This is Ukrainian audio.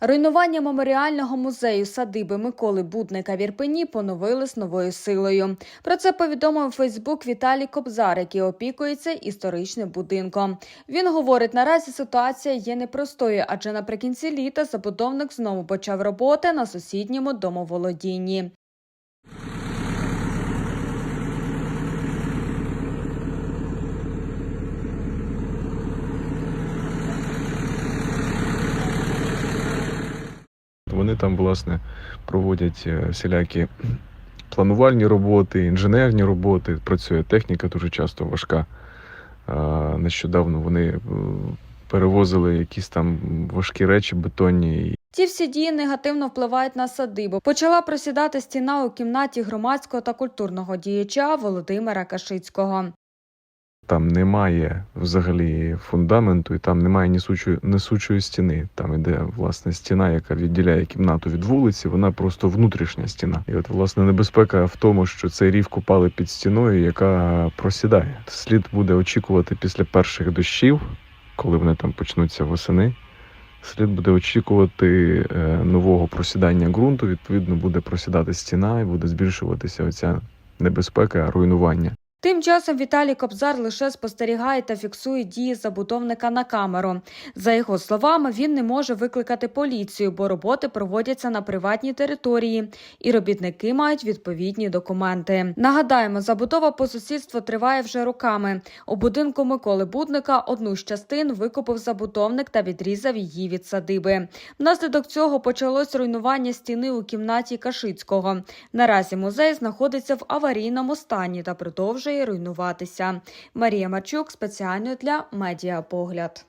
Руйнування меморіального музею садиби Миколи Будника в Ірпені поновили з новою силою. Про це повідомив Фейсбук Віталій Кобзар, який опікується історичним будинком. Він говорить, наразі ситуація є непростою, адже наприкінці літа забудовник знову почав роботи на сусідньому домоволодінні. Вони там, власне, проводять е, всілякі планувальні роботи, інженерні роботи. Працює техніка дуже часто важка. Нещодавно вони е, перевозили якісь там важкі речі бетонні. Ці всі дії негативно впливають на садибу. Почала просідати стіна у кімнаті громадського та культурного діяча Володимира Кашицького. Там немає взагалі фундаменту, і там немає несучої, несучої стіни. Там іде власне стіна, яка відділяє кімнату від вулиці. Вона просто внутрішня стіна. І от власне небезпека в тому, що цей рів купали під стіною, яка просідає. Слід буде очікувати після перших дощів, коли вони там почнуться восени. Слід буде очікувати е, нового просідання ґрунту. Відповідно, буде просідати стіна і буде збільшуватися оця небезпека руйнування. Тим часом Віталій Кобзар лише спостерігає та фіксує дії забудовника на камеру. За його словами, він не може викликати поліцію, бо роботи проводяться на приватній території, і робітники мають відповідні документи. Нагадаємо, забудова по сусідству триває вже роками. У будинку Миколи Будника одну з частин викупив забудовник та відрізав її від садиби. Внаслідок цього почалось руйнування стіни у кімнаті Кашицького. Наразі музей знаходиться в аварійному стані та продовжує руйнуватися. Марія Марчук спеціально для Медіапогляд.